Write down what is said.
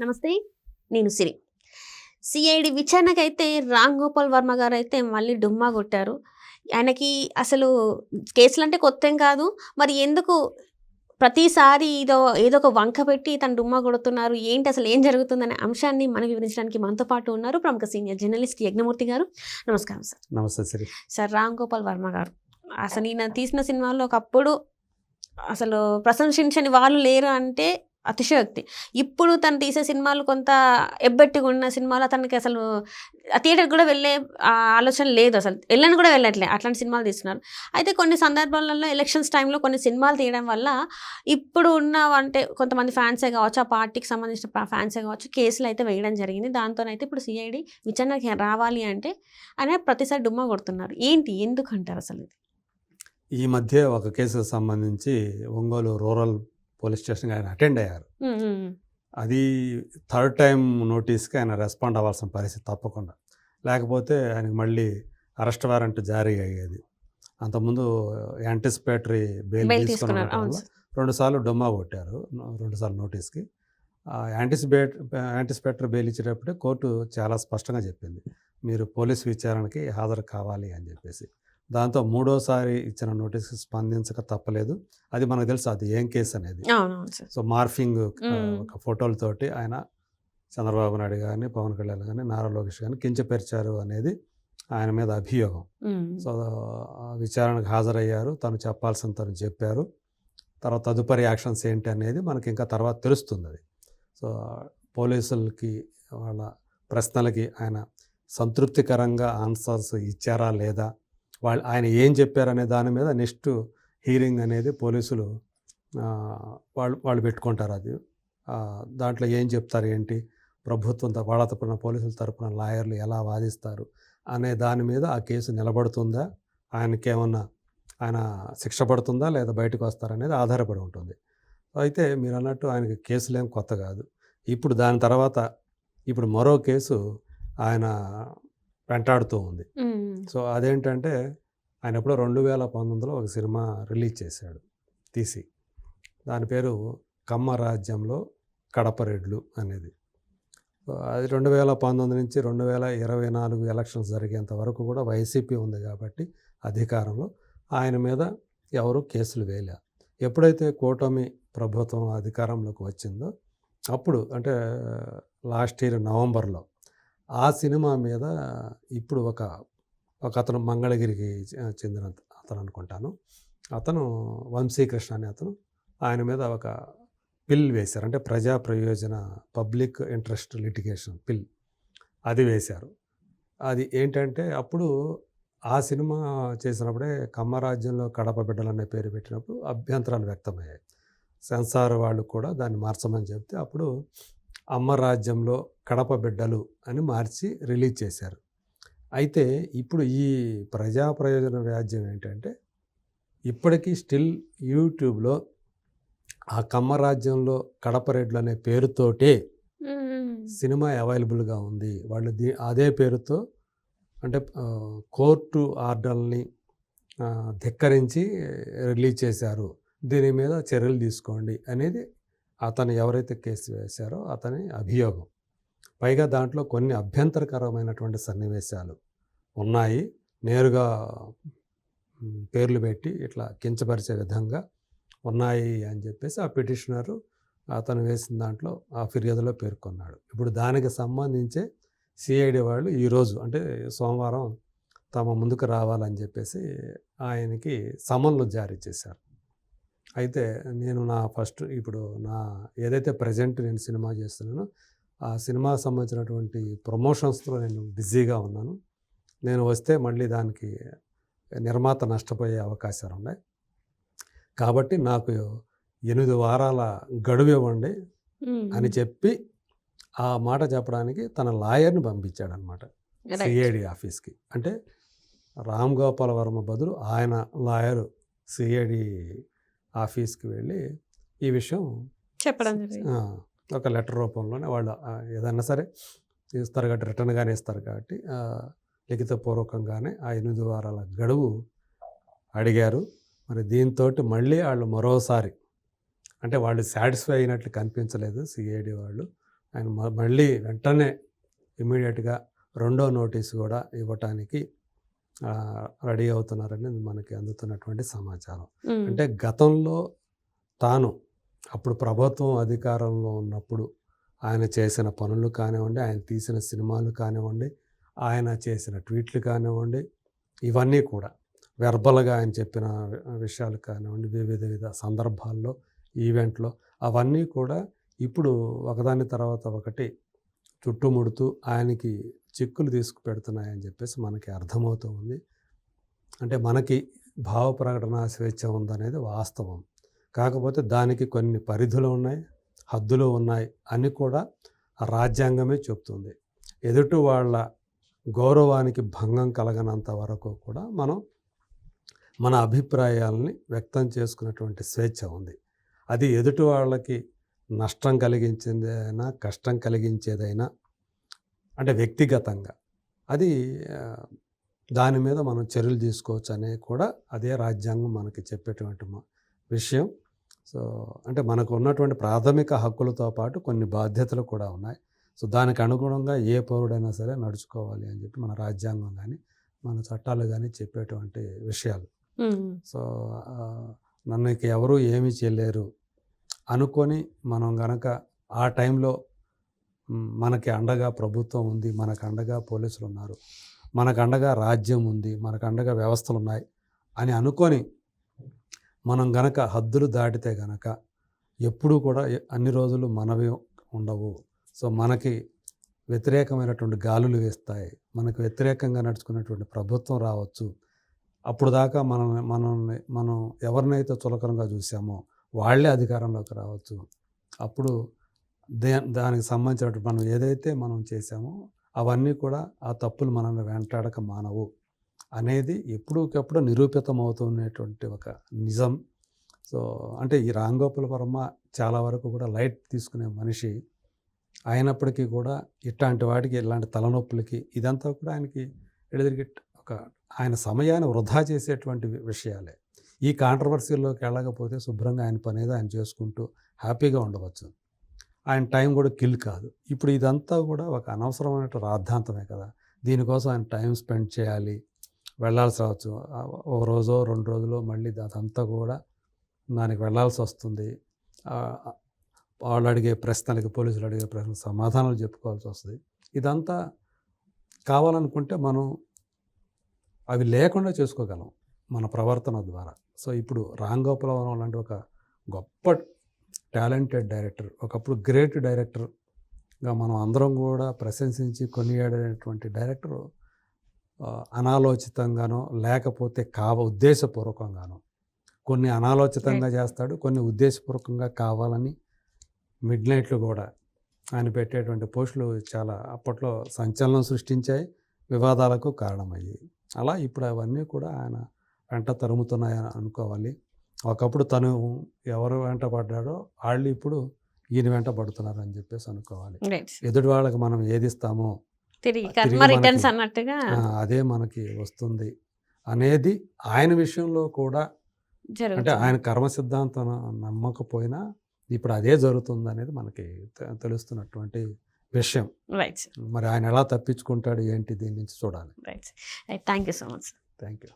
నమస్తే నేను సిరి. సిఐడి విచారణకైతే రామ్ గోపాల్ వర్మ గారు అయితే మళ్ళీ డుమ్మా కొట్టారు. ఆయనకి అసలు కేసులు అంటే కొత్త కాదు. మరి ఎందుకు ప్రతిసారి ఏదో ఏదో ఒక వంక పెట్టి తను డుమ్మా కొడుతున్నారు? ఏంటి అసలు ఏం జరుగుతుందనే అంశాన్ని మనం వివరించడానికి మనతో పాటు ఉన్నారు ప్రముఖ సీనియర్ జర్నలిస్ట్ యజ్ఞమూర్తి గారు. నమస్కారం సార్. నమస్తే సిరి. సార్ రామ్ గోపాల్ వర్మ గారు. అసలు ఈయన తీసిన సినిమాల్లో ఒకప్పుడు అసలు ప్రశంసించని వాళ్ళు లేరు అంటే అతిశయోక్తి. ఇప్పుడు తను తీసే సినిమాలు కొంత ఎబ్బెట్టిగా ఉన్న సినిమాలు అతనికి అసలు థియేటర్కి కూడా వెళ్ళే ఆలోచన లేదు అసలు. వెళ్ళని కూడా వెళ్ళట్లే అట్లాంటి సినిమాలు తీస్తున్నారు. అయితే కొన్ని సందర్భాలలో ఎలక్షన్స్ టైంలో కొన్ని సినిమాలు తీయడం వల్ల ఇప్పుడు ఉన్న అంటే కొంతమంది ఫ్యాన్సే కావచ్చు ఆ పార్టీకి సంబంధించిన ఫ్యాన్సే కావచ్చు కేసులు అయితే వేయడం జరిగింది. దాంతోనైతే ఇప్పుడు సిఐడి విచారణకి రావాలి అంటే ఆయన ప్రతిసారి డుమ్మ కొడుతున్నారు. ఏంటి? ఎందుకు అంటారు అసలు ఇది? ఈ మధ్య ఒక కేసుకు సంబంధించి ఒంగోలు రూరల్ పోలీస్ స్టేషన్కి ఆయన అటెండ్ అయ్యారు. అది థర్డ్ టైం నోటీస్కి ఆయన రెస్పాండ్ అవ్వాల్సిన పరిస్థితి తప్పకుండా. లేకపోతే ఆయనకి మళ్ళీ అరెస్ట్ వారెంట్ జారీ అయ్యేది. అంతకుముందు యాంటిసిపేటరీ బెయిల్ తీసుకున్న తీసుకున్నారు. రెండుసార్లు డొమ్మా కొట్టారు. రెండుసార్లు నోటీస్కి. యాంటిసిపేట్ యాంటిసిపేటరీ బెయిల్ ఇచ్చేటప్పుడే కోర్టు చాలా స్పష్టంగా చెప్పింది. మీరు పోలీస్ విచారణకి హాజరు కావాలి అని చెప్పేసి. దాంతో మూడోసారి ఇచ్చిన నోటీస్కి స్పందించక తప్పలేదు. అది మనకు తెలుసు అది ఏం కేసు అనేది. So morphing. ఒక ఫోటోలతోటి ఆయన చంద్రబాబు నాయుడు కానీ పవన్ కళ్యాణ్ కానీ నారా లోకేష్ కానీ కించపరిచారు అనేది ఆయన మీద అభియోగం. సో విచారణకు హాజరయ్యారు. తను చెప్పాల్సిన తను చెప్పారు. తర్వాత తదుపరి యాక్షన్స్ ఏంటి అనేది మనకి ఇంకా తర్వాత తెలుస్తుంది అది. సో పోలీసులకి వాళ్ళ ప్రశ్నలకి ఆయన సంతృప్తికరంగా ఆన్సర్స్ ఇచ్చారా లేదా వాళ్ళు ఆయన ఏం చెప్పారనే దాని మీద నెక్స్ట్ హీరింగ్ అనేది పోలీసులు వాళ్ళు వాళ్ళు పెట్టుకుంటారు అది. దాంట్లో ఏం చెప్తారు ఏంటి? ప్రభుత్వం వాళ్ళ తరపున పోలీసుల తరపున లాయర్లు ఎలా వాదిస్తారు అనే దాని మీద ఆ కేసు నిలబడుతుందా? ఆయనకేమన్నా ఆయన శిక్ష పడుతుందా? లేదా బయటకు వస్తారనేది ఆధారపడి ఉంటుంది. అయితే మీరు అన్నట్టు ఆయనకి కేసులేం కొత్త కాదు. ఇప్పుడు దాని తర్వాత ఇప్పుడు మరో కేసు ఆయన వెంటాడుతూ ఉంది. సో అదేంటంటే ఆయన ఎప్పుడో రెండు వేల పంతొమ్మిదిలో ఒక సినిమా రిలీజ్ చేశాడు తీసి. దాని పేరు కమ్మ రాజ్యంలో కడపరెడ్లు అనేది. అది రెండు వేల పంతొమ్మిది నుంచి రెండు వేల ఇరవై నాలుగు ఎలక్షన్స్ జరిగేంత వరకు కూడా వైసీపీ ఉంది కాబట్టి అధికారంలో. ఆయన మీద ఎవరు కేసులు వేయలే. ఎప్పుడైతే కూటమి ప్రభుత్వం అధికారంలోకి వచ్చిందో అప్పుడు అంటే లాస్ట్ ఇయర్ నవంబర్లో ఆ సినిమా మీద ఇప్పుడు ఒక ఒక అతను మంగళగిరికి చెందిన అతను అనుకుంటాను. అతను వంశీకృష్ణ అనే అతను ఆయన మీద ఒక పిల్ వేశారు. అంటే ప్రజా ప్రయోజన పబ్లిక్ ఇంట్రెస్ట్ లిటిగేషన్ పిల్ అది వేశారు. అది ఏంటంటే అప్పుడు ఆ సినిమా చేసినప్పుడే కమ్మరాజ్యంలో కడప బిడ్డలు అనే పేరు పెట్టినప్పుడు అభ్యంతరాలు వ్యక్తమయ్యాయి. సెన్సార్ వాళ్ళు కూడా దాన్ని మార్చమని చెప్తే అప్పుడు అమ్మ రాజ్యంలో కడప బిడ్డలు అని మార్చి రిలీజ్ చేశారు. అయితే ఇప్పుడు ఈ ప్రజా ప్రయోజన వ్యాజ్యం ఏంటంటే ఇప్పటికీ స్టిల్ యూట్యూబ్లో ఆ కమ్మ రాజ్యంలో కడప రెడ్లు అనే పేరుతోటే సినిమా అవైలబుల్గా ఉంది. వాళ్ళు దీ అదే పేరుతో అంటే కోర్టు ఆర్డర్ని ధిక్కరించి రిలీజ్ చేశారు. దీని మీద చర్యలు తీసుకోండి అనేది అతను ఎవరైతే కేసు వేశారో అతని అభియోగం. పైగా దాంట్లో కొన్ని అభ్యంతరకరమైనటువంటి సన్నివేశాలు ఉన్నాయి. నేరుగా పేర్లు పెట్టి ఇట్లా కించపరిచే విధంగా ఉన్నాయి అని చెప్పేసి ఆ పిటిషనరు అతను వేసిన దాంట్లో ఆ ఫిర్యాదులో పేర్కొన్నాడు. ఇప్పుడు దానికి సంబంధించే సిఐడి వాళ్ళు ఈరోజు అంటే సోమవారం తమ ముందుకు రావాలని చెప్పేసి ఆయనకి సమన్లు జారీ చేశారు. అయితే నేను నా ఫస్ట్ ఇప్పుడు నా ఏదైతే ప్రజెంట్ నేను సినిమా చేస్తున్నానో ఆ సినిమాకి సంబంధించినటువంటి ప్రమోషన్స్లో నేను బిజీగా ఉన్నాను. నేను వస్తే మళ్ళీ దానికి నిర్మాత నష్టపోయే అవకాశాలు ఉన్నాయి. కాబట్టి నాకు ఎనిమిది వారాల గడువు ఇవ్వండి అని చెప్పి ఆ మాట చెప్పడానికి తన లాయర్ని పంపించాడనమాట. సిఐడి ఆఫీస్కి. అంటే రామ్ గోపాల్ వర్మ బదులు ఆయన లాయరు సిఐడి ఆఫీస్కి వెళ్ళి ఈ విషయం చెప్పడం ఒక లెటర్ రూపంలోనే వాళ్ళు ఏదన్నా సరే ఇస్తారు కాబట్టి రిటర్న్గానే ఇస్తారు కాబట్టి లిఖితపూర్వకంగానే ఆ ఎనిమిది వారాల గడువు అడిగారు. మరి దీంతో మళ్ళీ వాళ్ళు మరోసారి అంటే వాళ్ళు సాటిస్ఫై అయినట్లు కనిపించలేదు సిఐడి వాళ్ళు. ఆయన మళ్ళీ వెంటనే ఇమీడియట్గా రెండో నోటీస్ కూడా ఇవ్వటానికి రెడీ అవుతున్నారని మనకి అందుతున్నటువంటి సమాచారం. అంటే గతంలో తాను అప్పుడు ప్రభుత్వం అధికారంలో ఉన్నప్పుడు ఆయన చేసిన పనులు కానివ్వండి ఆయన తీసిన సినిమాలు కానివ్వండి ఆయన చేసిన ట్వీట్లు కానివ్వండి ఇవన్నీ కూడా వెర్బల్గా ఆయన చెప్పిన విషయాలు కానివ్వండి వివిధ వివిధ సందర్భాల్లో ఈవెంట్లో అవన్నీ కూడా ఇప్పుడు ఒకదాని తర్వాత ఒకటి చుట్టుముడుతూ ఆయనకి చిక్కులు తీసుకుపెడుతున్నాయని చెప్పేసి మనకి అర్థమవుతూ ఉంది. అంటే మనకి భావ ప్రకటన స్వేచ్ఛ ఉందనేది వాస్తవం. కాకపోతే దానికి కొన్ని పరిధులు ఉన్నాయి హద్దులు ఉన్నాయి అని కూడా రాజ్యాంగమే చెప్తుంది. ఎదుటి వాళ్ళ గౌరవానికి భంగం కలగనంత వరకు కూడా మనం మన అభిప్రాయాలని వ్యక్తం చేసుకున్నటువంటి స్వేచ్ఛ ఉంది. అది ఎదుటి వాళ్ళకి నష్టం కలిగించేదైనా కష్టం కలిగించేదైనా అంటే వ్యక్తిగతంగా. అది దాని మీద మనం చర్యలు తీసుకోవచ్చు అనే కూడా అదే రాజ్యాంగం మనకి చెప్పేటువంటి విషయం. సో అంటే మనకు ఉన్నటువంటి ప్రాథమిక హక్కులతో పాటు కొన్ని బాధ్యతలు కూడా ఉన్నాయి. సో దానికి అనుగుణంగా ఏ పౌరుడైనా సరే నడుచుకోవాలి అని చెప్పి మన రాజ్యాంగం కానీ మన చట్టాలు కానీ చెప్పేటువంటి విషయాలు. సో నన్ను ఇక ఎవరు ఏమీ చేయలేరు అనుకొని మనం గనక ఆ టైంలో మనకి అండగా ప్రభుత్వం ఉంది మనకు అండగా పోలీసులు ఉన్నారు మనకు అండగా రాజ్యం ఉంది మనకు అండగా వ్యవస్థలు ఉన్నాయి అని అనుకొని మనం గనక హద్దులు దాటితే గనక ఎప్పుడూ కూడా అన్ని రోజులు మనవి ఉండవు. సో మనకి వ్యతిరేకమైనటువంటి గాలులు వేస్తాయి మనకు వ్యతిరేకంగా నడుచుకున్నటువంటి ప్రభుత్వం రావచ్చు. అప్పుడు దాకా మనం మనల్ని మనం ఎవరినైతే చులకరంగా చూసామో వాళ్ళే అధికారంలోకి రావచ్చు. అప్పుడు దే దానికి సంబంధించినటువంటి మనం ఏదైతే మనం చేసామో అవన్నీ కూడా ఆ తప్పులు మనల్ని వెంటాడక మానవు అనేది ఎప్పుడూకెప్పుడు నిరూపితం అవుతున్నటువంటి ఒక నిజం. సో అంటే ఈ రాంగోపాల వర్మ చాలా వరకు కూడా లైట్ తీసుకునే మనిషి అయినప్పటికీ కూడా ఇట్లాంటి వాటికి ఇలాంటి తలనొప్పులకి ఇదంతా కూడా ఆయనకి ఎడదిరిగి ఒక ఆయన సమయాన్ని వృధా చేసేటువంటి విషయాలే. ఈ కాంట్రవర్సీల్లోకి వెళ్ళకపోతే శుభ్రంగా ఆయన పని ఏదో ఆయన చేసుకుంటూ హ్యాపీగా ఉండవచ్చు. ఆయన టైం కూడా కిల్ కాదు. ఇప్పుడు ఇదంతా కూడా ఒక అనవసరమైన రాద్ధాంతమే కదా. దీనికోసం ఆయన టైం స్పెండ్ చేయాలి వెళ్ళాల్సి రావచ్చు. ఒక రోజో రెండు రోజులు మళ్ళీ అదంతా కూడా దానికి వెళ్ళాల్సి వస్తుంది. వాళ్ళు అడిగే ప్రశ్నలకి పోలీసులు అడిగే ప్రశ్నలకు సమాధానాలు చెప్పుకోవాల్సి వస్తుంది. ఇదంతా కావాలనుకుంటే మనం అవి లేకుండా చేసుకోగలం మన ప్రవర్తన ద్వారా. సో ఇప్పుడు రామ్ గోపాలవరం లాంటి ఒక గొప్ప టాలెంటెడ్ డైరెక్టర్ ఒకప్పుడు గ్రేట్ డైరెక్టర్గా మనం అందరం కూడా ప్రశంసించి కొనియాడేటువంటి డైరెక్టర్ అనాలోచితంగానో లేకపోతే కావ ఉద్దేశపూర్వకంగానో కొన్ని అనాలోచితంగా చేస్తాడు కొన్ని ఉద్దేశపూర్వకంగా కావాలని మిడ్ నైట్లు కూడా ఆయన పెట్టేటువంటి పోస్టులు చాలా అప్పట్లో సంచలనం సృష్టించాయి వివాదాలకు కారణమయ్యాయి. అలా ఇప్పుడు అవన్నీ కూడా ఆయన వెంట తరుముతున్నాయని అనుకోవాలి. ఒకప్పుడు తను ఎవరు వెంట పడ్డాడో వాళ్ళు ఇప్పుడు ఈయన వెంట పడుతున్నారు అని చెప్పేసి అనుకోవాలి. ఎదుటి వాళ్ళకి మనం ఏది ఇస్తామో అన్నట్టుగా అదే మనకి వస్తుంది అనేది ఆయన విషయంలో కూడా అంటే ఆయన కర్మ సిద్ధాంతం నమ్మకపోయినా ఇప్పుడు అదే జరుగుతుంది అనేది మనకి తెలుస్తున్నటువంటి విషయం. రైట్ మరి ఆయన ఎలా తప్పించుకుంటాడు ఏంటి దీని నుంచి చూడాలి. Right thank you so much thank you